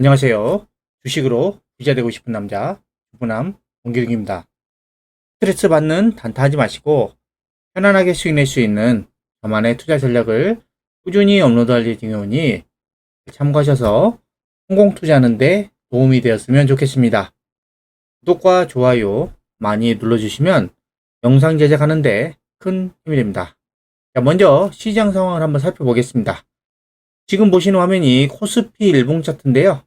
안녕하세요. 주식으로 부자 되고 싶은 남자, 주부남 홍기둥입니다. 스트레스 받는 단타하지 마시고 편안하게 수익 낼 수 있는 저만의 투자 전략을 꾸준히 업로드할 예정이오니 참고하셔서 성공 투자하는데 도움이 되었으면 좋겠습니다. 구독과 좋아요 많이 눌러주시면 영상 제작하는데 큰 힘이 됩니다. 자, 먼저 시장 상황을 한번 살펴보겠습니다. 지금 보시는 화면이 코스피 일봉 차트인데요.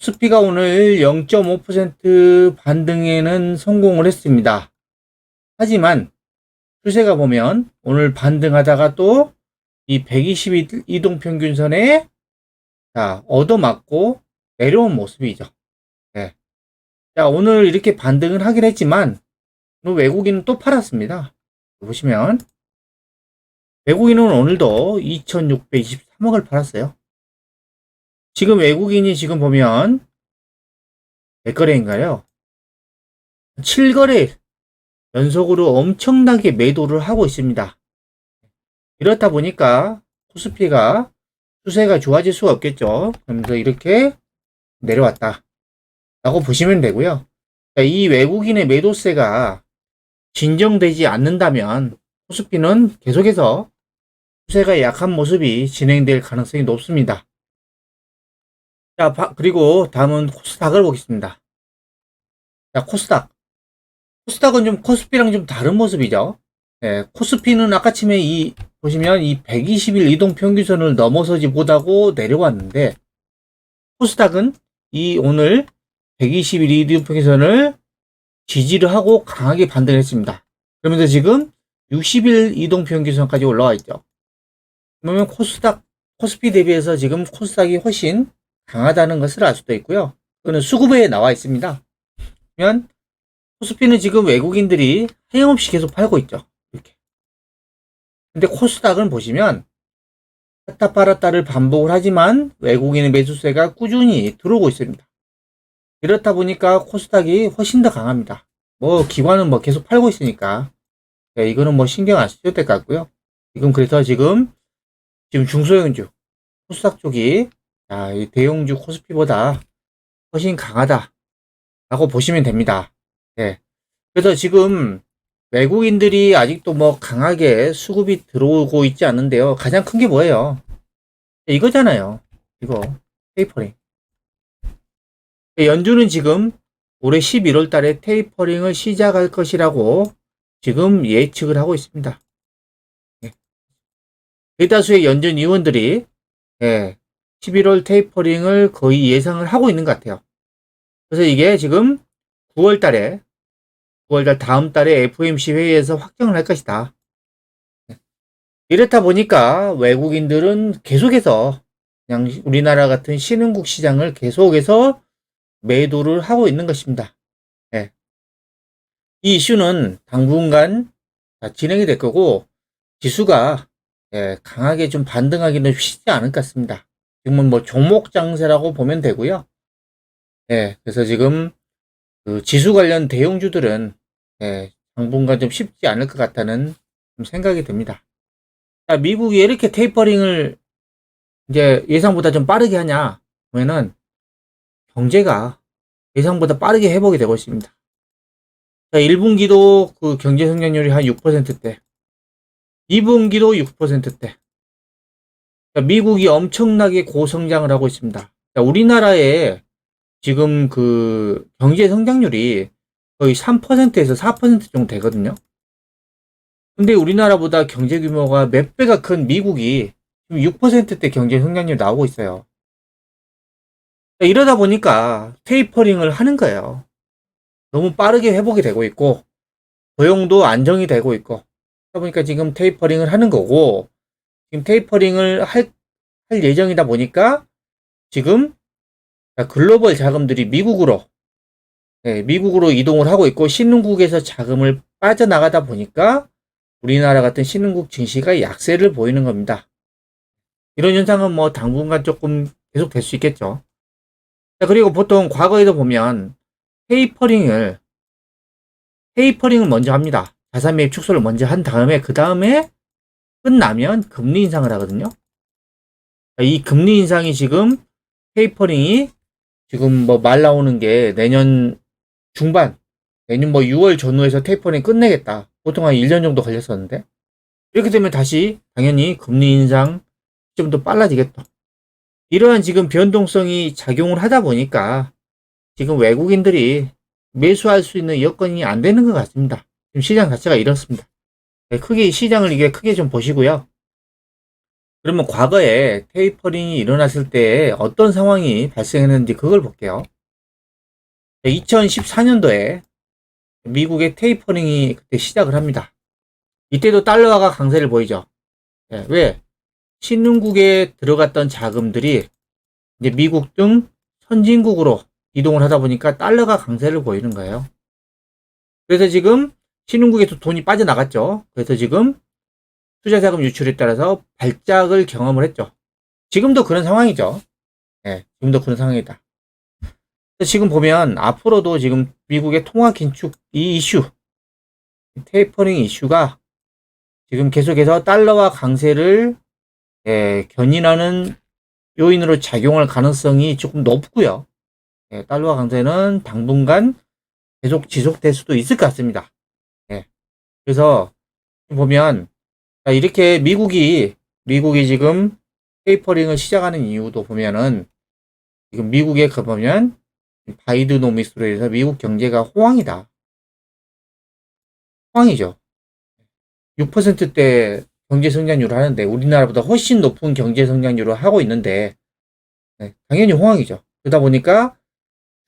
코스피가 오늘 0.5% 반등에는 성공을 했습니다. 하지만 추세가 보면 오늘 반등하다가 또 이 120 이동 평균선에 자, 얻어맞고 내려온 모습이죠. 네. 자, 오늘 이렇게 반등을 하긴 했지만 외국인은 또 팔았습니다. 보시면 외국인은 오늘도 2623억을 팔았어요. 지금 외국인이 지금 보면 몇 거래인가요? 7거래 연속으로 엄청나게 매도를 하고 있습니다. 이렇다 보니까 코스피가 추세가 좋아질 수가 없겠죠. 그러면서 이렇게 내려왔다. 라고 보시면 되고요. 자, 이 외국인의 매도세가 진정되지 않는다면 코스피는 계속해서 추세가 약한 모습이 진행될 가능성이 높습니다. 자, 바- 그리고 다음은 코스닥을 보겠습니다. 자, 코스닥. 코스닥은 좀 코스피랑 좀 다른 모습이죠. 예, 코스피는 아까 침에 이, 보시면 이 120일 이동 평균선을 넘어서지 못하고 내려왔는데, 코스닥은 이 오늘 120일 이동 평균선을 지지를 하고 강하게 반등을 했습니다. 그러면서 지금 60일 이동 평균선까지 올라와 있죠. 그러면 코스닥, 코스피 대비해서 지금 코스닥이 훨씬 강하다는 것을 알 수도 있고요. 그거는 수급에 나와 있습니다. 그러면 코스피는 지금 외국인들이 하염없이 계속 팔고 있죠. 이렇게. 근데 코스닥은 보시면 샀다 팔았다를 반복을 하지만 외국인의 매수세가 꾸준히 들어오고 있습니다. 이렇다 보니까 코스닥이 훨씬 더 강합니다. 뭐 기관은 뭐 계속 팔고 있으니까 네, 이거는 뭐 신경 안 쓰셔도 될 것 같고요. 지금 그래서 지금 지금 중소형주 코스닥 쪽이 자, 이 대형주 코스피보다 훨씬 강하다 라고 보시면 됩니다. 네. 그래서 지금 외국인들이 아직도 뭐 강하게 수급이 들어오고 있지 않는데요. 가장 큰 게 뭐예요? 이거잖아요. 이거 테이퍼링. 연준은 지금 올해 11월 달에 테이퍼링을 시작할 것이라고 지금 예측을 하고 있습니다. 네. 대다수의 연준 의원들이 예, 11월 테이퍼링을 거의 예상을 하고 있는 것 같아요. 그래서 이게 지금 9월 달에, 9월 달 다음 달에 FOMC 회의에서 확정을 할 것이다. 이렇다 보니까 외국인들은 계속해서 그냥 우리나라 같은 신흥국 시장을 계속해서 매도를 하고 있는 것입니다. 예. 이 이슈는 당분간 진행이 될 거고, 지수가 예, 강하게 좀 반등하기는 쉽지 않을 것 같습니다. 지금은 뭐 종목 장세라고 보면 되고요. 예, 그래서 지금 그 지수 관련 대형주들은 예, 당분간 좀 쉽지 않을 것 같다는 좀 생각이 듭니다. 자, 미국이 이렇게 테이퍼링을 이제 예상보다 좀 빠르게 하냐 그러면은 경제가 예상보다 빠르게 회복이 되고 있습니다. 자, 1분기도 그 경제 성장률이 한 6%대, 2분기도 6%대. 미국이 엄청나게 고성장을 하고 있습니다. 자, 우리나라의 지금 그 경제 성장률이 거의 3%에서 4% 정도 되거든요. 근데 우리나라보다 경제 규모가 몇 배가 큰 미국이 지금 6%대 경제 성장률 나오고 있어요. 자, 이러다 보니까 테이퍼링을 하는 거예요. 너무 빠르게 회복이 되고 있고, 고용도 안정이 되고 있고, 그러다 보니까 지금 테이퍼링을 하는 거고, 지금 테이퍼링을 할, 할 예정이다 보니까 지금 글로벌 자금들이 미국으로 네, 미국으로 이동을 하고 있고 신흥국에서 자금을 빠져나가다 보니까 우리나라 같은 신흥국 증시가 약세를 보이는 겁니다. 이런 현상은 뭐 당분간 조금 계속 될 수 있겠죠. 자, 그리고 보통 과거에도 보면 테이퍼링을 테이퍼링을 먼저 합니다. 자산 매입 축소를 먼저 한 다음에 그 다음에 끝나면 금리 인상을 하거든요. 이 금리 인상이 지금 테이퍼링이 지금 뭐 말 나오는 게 내년 중반, 내년 뭐 6월 전후에서 테이퍼링 끝내겠다. 보통 한 1년 정도 걸렸었는데. 이렇게 되면 다시 당연히 금리 인상 좀 더 빨라지겠다. 이러한 지금 변동성이 작용을 하다 보니까 지금 외국인들이 매수할 수 있는 여건이 안 되는 것 같습니다. 지금 시장 자체가 이렇습니다. 네, 크게 시장을 이게 크게 좀 보시고요. 그러면 과거에 테이퍼링이 일어났을 때 어떤 상황이 발생했는지 그걸 볼게요. 2014년도에 미국의 테이퍼링이 그때 시작을 합니다. 이때도 달러화가 강세를 보이죠. 예, 왜? 신흥국에 들어갔던 자금들이 이제 미국 등 선진국으로 이동을 하다 보니까 달러가 강세를 보이는 거예요. 그래서 지금 신흥국에서 돈이 빠져나갔죠. 그래서 지금 투자자금 유출에 따라서 발작을 경험을 했죠. 지금도 그런 상황이죠. 예, 지금도 그런 상황이다. 지금 보면 앞으로도 지금 미국의 통화 긴축 이 이슈, 테이퍼링 이슈가 지금 계속해서 달러와 강세를 예, 견인하는 요인으로 작용할 가능성이 조금 높고요. 예, 달러와 강세는 당분간 계속 지속될 수도 있을 것 같습니다. 예, 그래서 보면 자, 이렇게 미국이 미국이 지금 테이퍼링을 시작하는 이유도 보면은 지금 미국에 가보면 바이드노미스로 해서 미국 경제가 호황이다. 호황이죠. 6%대 경제 성장률을 하는데 우리나라보다 훨씬 높은 경제 성장률을 하고 있는데 네, 당연히 호황이죠. 그러다 보니까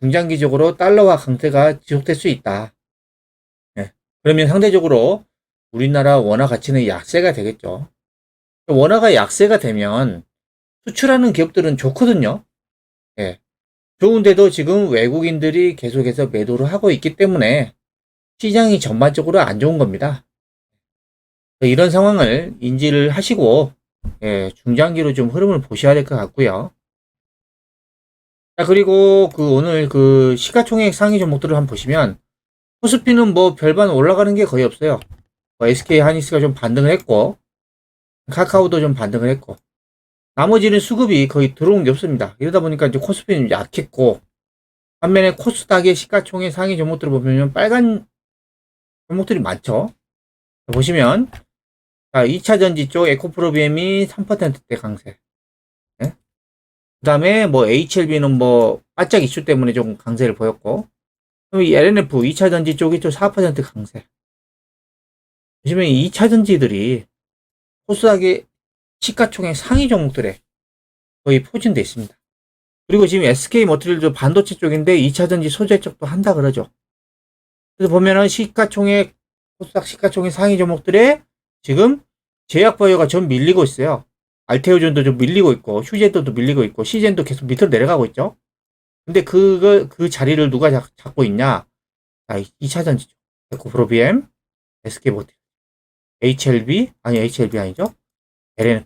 중장기적으로 달러와 강세가 지속될 수 있다. 네, 그러면 상대적으로 우리나라 원화 가치는 약세가 되겠죠. 원화가 약세가 되면 수출하는 기업들은 좋거든요. 예. 좋은데도 지금 외국인들이 계속해서 매도를 하고 있기 때문에 시장이 전반적으로 안 좋은 겁니다. 이런 상황을 인지를 하시고 예, 중장기로 좀 흐름을 보셔야 될 것 같고요. 자 그리고 그 오늘 그 시가총액 상위 종목들을 한번 보시면 코스피는 뭐 별반 올라가는 게 거의 없어요. 뭐 SK 하니스가 좀 반등을 했고 카카오도 좀 반등을 했고 나머지는 수급이 거의 들어온 게 없습니다. 이러다 보니까 이제 코스피는 약했고 반면에 코스닥의 시가총액 상위 종목들을 보면 빨간 종목들이 많죠. 보시면 자, 2차 전지 쪽 에코프로비엠이 3%대 강세. 네? 그 다음에 뭐 HLB는 뭐 바짝 이슈 때문에 좀 강세를 보였고, LNF 2차 전지 쪽이 또 4% 강세. 이 2차 전지들이 코스닥의 시가총액 상위 종목들에 거의 포진되어 있습니다. 그리고 지금 SK 머트리얼도 반도체 쪽인데 2차 전지 소재 쪽도 한다 그러죠. 그래서 보면은 시가총액 코스닥 시가총액 상위 종목들에 지금 제약바이오가 좀 밀리고 있어요. 알테오존도 좀 밀리고 있고 휴제도도 밀리고 있고 시젠도 계속 밑으로 내려가고 있죠. 근데 그거 그 자리를 누가 잡, 잡고 있냐? 자, 2차 전지죠. 에코프로비엠, SK모티, HLB 아니 HLB 아니죠? LNF.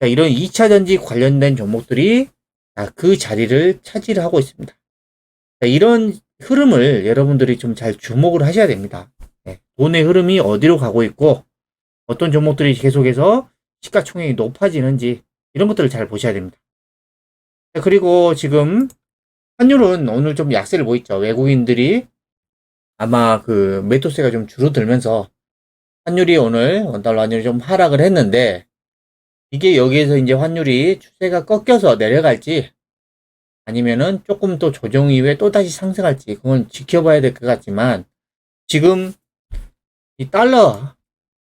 자, 이런 2차 전지 관련된 종목들이 자, 그 자리를 차지를 하고 있습니다. 자, 이런 흐름을 여러분들이 좀 잘 주목을 하셔야 됩니다. 네, 돈의 흐름이 어디로 가고 있고 어떤 종목들이 계속해서 시가총액이 높아지는지 이런 것들을 잘 보셔야 됩니다. 그리고 지금 환율은 오늘 좀 약세를 보였죠. 외국인들이 아마 그 매도세가 좀 줄어들면서 환율이 오늘 원달러 환율이 좀 하락을 했는데 이게 여기에서 이제 환율이 추세가 꺾여서 내려갈지 아니면은 조금 또 조정 이후에 또 다시 상승할지 그건 지켜봐야 될 것 같지만 지금 이 달러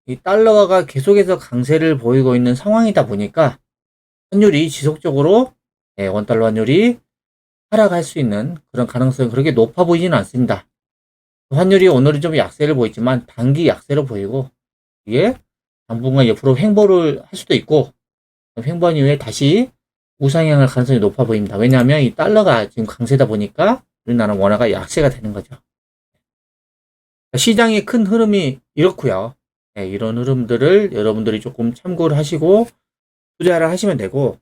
이 달러화가 계속해서 강세를 보이고 있는 상황이다 보니까 환율이 지속적으로 예, 원달러 환율이 하락할 수 있는 그런 가능성이 그렇게 높아 보이지는 않습니다. 환율이 오늘은 좀 약세를 보이지만 단기 약세로 보이고 이게 당분간 옆으로 횡보를 할 수도 있고 횡보한 이후에 다시 우상향할 가능성이 높아 보입니다. 왜냐하면 이 달러가 지금 강세다 보니까 우리나라 원화가 약세가 되는 거죠. 시장의 큰 흐름이 이렇고요. 네, 이런 흐름들을 여러분들이 조금 참고를 하시고 투자를 하시면 되고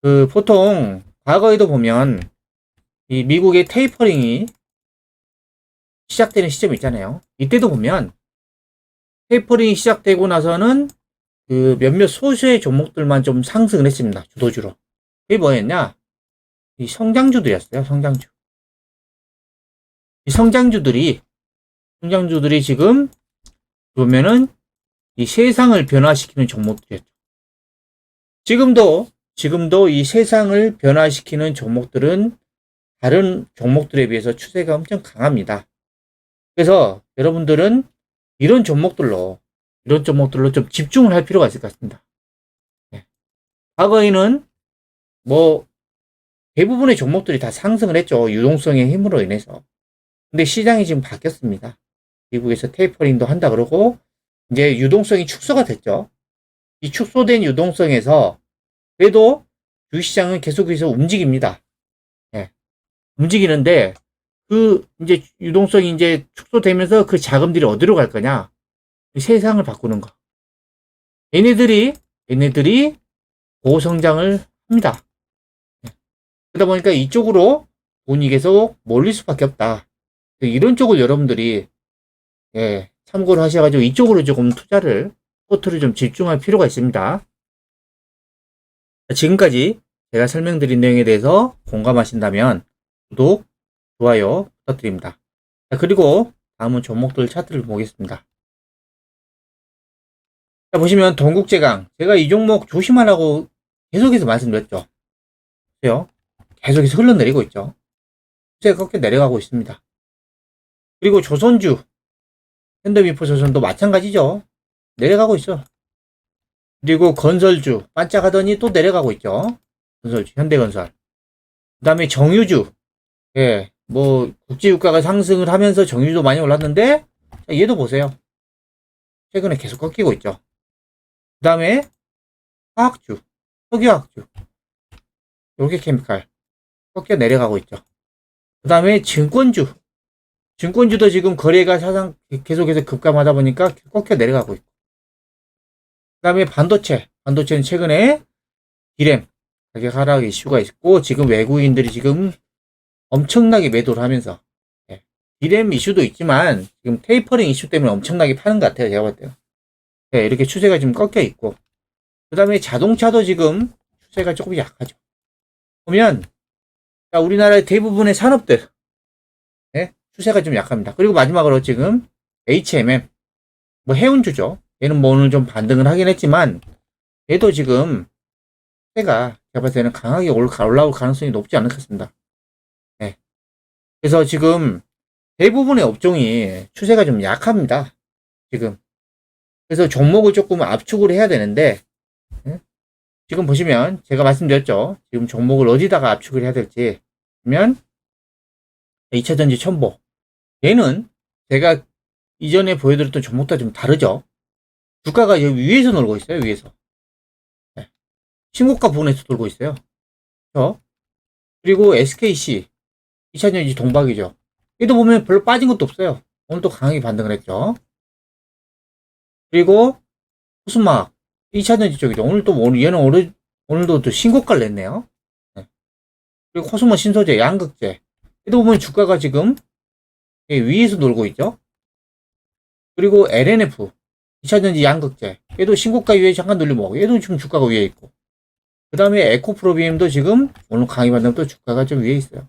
그 보통 과거에도 보면 이 미국의 테이퍼링이 시작되는 시점이 있잖아요. 이때도 보면 테이퍼링이 시작되고 나서는 그 몇몇 소수의 종목들만 좀 상승을 했습니다. 주도주로. 그게 뭐였냐? 이 성장주들이었어요. 성장주. 이 성장주들이 성장주들이 지금 보면은 이 세상을 변화시키는 종목들이었죠. 지금도 지금도 이 세상을 변화시키는 종목들은 다른 종목들에 비해서 추세가 엄청 강합니다. 그래서 여러분들은 이런 종목들로 이런 종목들로 좀 집중을 할 필요가 있을 것 같습니다. 네. 과거에는 뭐 대부분의 종목들이 다 상승을 했죠. 유동성의 힘으로 인해서. 근데 시장이 지금 바뀌었습니다. 미국에서 테이퍼링도 한다 그러고 이제 유동성이 축소가 됐죠. 이 축소된 유동성에서 그래도 주식시장은 계속해서 움직입니다. 예. 움직이는데 그 이제 유동성이 이제 축소되면서 그 자금들이 어디로 갈 거냐? 그 세상을 바꾸는 거. 얘네들이 얘네들이 고성장을 합니다. 예. 그러다 보니까 이쪽으로 돈이 계속 몰릴 수밖에 없다. 이런 쪽을 여러분들이 예, 참고를 하셔가지고 이쪽으로 조금 투자를 포트를 좀 집중할 필요가 있습니다. 지금까지 제가 설명드린 내용에 대해서 공감하신다면 구독, 좋아요 부탁드립니다. 자, 그리고 다음은 종목들 차트를 보겠습니다. 자, 보시면 동국제강 제가 이 종목 조심하라고 계속해서 말씀드렸죠. 보세요. 계속해서 흘러내리고 있죠. 제가 그렇게 내려가고 있습니다. 그리고 조선주 현대미포 조선도 마찬가지죠. 내려가고 있어. 그리고 건설주 반짝하더니 또 내려가고 있죠. 건설주 현대건설. 그 다음에 정유주 예, 뭐 국제 유가가 상승을 하면서 정유도 많이 올랐는데 자, 얘도 보세요. 최근에 계속 꺾이고 있죠. 그 다음에 화학주, 석유화학주 이렇게 케미칼 꺾여 내려가고 있죠. 그 다음에 증권주 증권주도 지금 거래가 사상 계속해서 급감하다 보니까 꺾여 내려가고 있고. 그 다음에 반도체. 반도체는 최근에 디램 가격 하락 이슈가 있고, 지금 외국인들이 지금 엄청나게 매도를 하면서, 예. 디램 이슈도 있지만, 지금 테이퍼링 이슈 때문에 엄청나게 파는 것 같아요. 제가 볼 때요. 예, 이렇게 추세가 지금 꺾여 있고. 그 다음에 자동차도 지금 추세가 조금 약하죠. 보면, 자, 우리나라의 대부분의 산업들, 추세가 좀 약합니다. 그리고 마지막으로 지금 HMM 뭐 해운주죠. 얘는 뭐 오늘 좀 반등을 하긴 했지만 얘도 지금 추세가 제가 봤을 때는 강하게 올라올 가능성이 높지 않겠습니다. 네. 그래서 지금 대부분의 업종이 추세가 좀 약합니다. 지금. 그래서 종목을 조금 압축을 해야 되는데 네? 지금 보시면 제가 말씀드렸죠. 지금 종목을 어디다가 압축을 해야 될지 보면 2차전지 첨보 얘는 제가 이전에 보여드렸던 종목과 좀 다르죠. 주가가 여기 위에서 놀고 있어요. 위에서. 네. 신고가 부분에서 돌고 있어요. 저 그리고 SKC 2000년지 동박이죠. 얘도 보면 별로 빠진 것도 없어요. 오늘도 강하게 반등을 했죠. 그리고 코스마 2차전지 쪽이죠. 오늘 또 오늘 얘는 오늘 오늘도 또 신고가를 냈네요. 네. 그리고 코스모 신소재 양극재 얘도 보면 주가가 지금 예, 위에서 놀고 있죠. 그리고 LNF 2차전지 양극재 얘도 신고가 위에 잠깐 눌리고 얘도 지금 주가가 위에 있고 그 다음에 에코프로비엠도 지금 오늘 강의 또 주가가 좀 위에 있어요.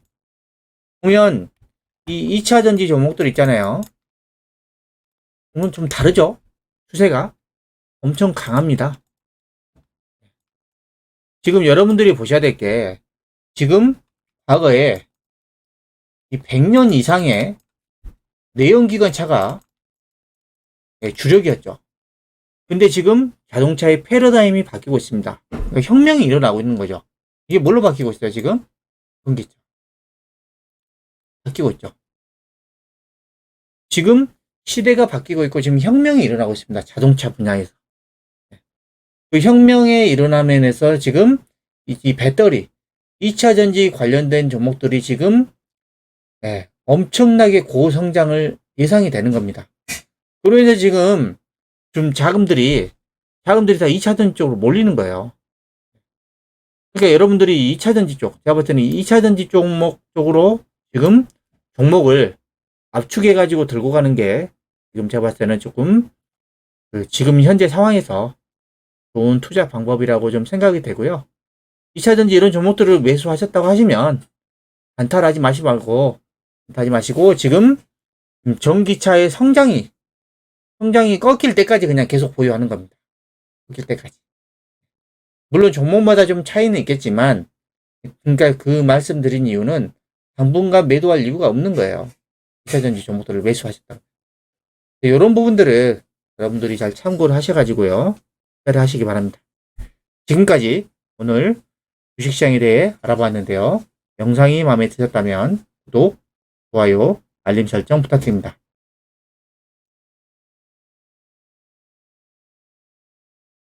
보면 이 2차 전지 종목들 있잖아요. 오늘 좀 다르죠? 추세가 엄청 강합니다. 지금 여러분들이 보셔야 될 게 지금 과거에 이 100년 이상의 내연기관 차가 네, 주력이었죠. 근데 지금 자동차의 패러다임이 바뀌고 있습니다. 그러니까 혁명이 일어나고 있는 거죠. 이게 뭘로 바뀌고 있어요, 지금? 전기차. 바뀌고 있죠. 지금 시대가 바뀌고 있고 지금 혁명이 일어나고 있습니다. 자동차 분야에서. 네. 그 혁명의 일어남에서 지금 이, 배터리, 2차 전지 관련된 종목들이 지금 네, 엄청나게 고성장을 예상이 되는 겁니다. 인해서 지금 좀 자금들이 자금들이 다 2차 전지 쪽으로 몰리는 거예요. 그러니까 여러분들이 2차 전지 쪽, 제가 볼 때는 2차 전지 종목 쪽으로 지금 종목을 압축해 가지고 들고 가는 게 지금 제가 봤을 때는 조금 그 지금 현재 상황에서 좋은 투자 방법이라고 좀 생각이 되고요. 2차전지 이런 종목들을 매수하셨다고 하시면 단탈하지 마시 말고 단탈하지 마시고 지금 전기차의 성장이 성장이 꺾일 때까지 그냥 계속 보유하는 겁니다. 꺾일 때까지. 물론 종목마다 좀 차이는 있겠지만 그러니까 그 말씀드린 이유는 당분간 매도할 이유가 없는 거예요. 2차전지 종목들을 매수하셨다. 이런 부분들을 여러분들이 잘 참고를 하셔가지고요. 투자를 하시기 바랍니다. 지금까지 오늘 주식시장에 대해 알아봤는데요. 영상이 마음에 드셨다면 구독, 좋아요, 알림 설정 부탁드립니다.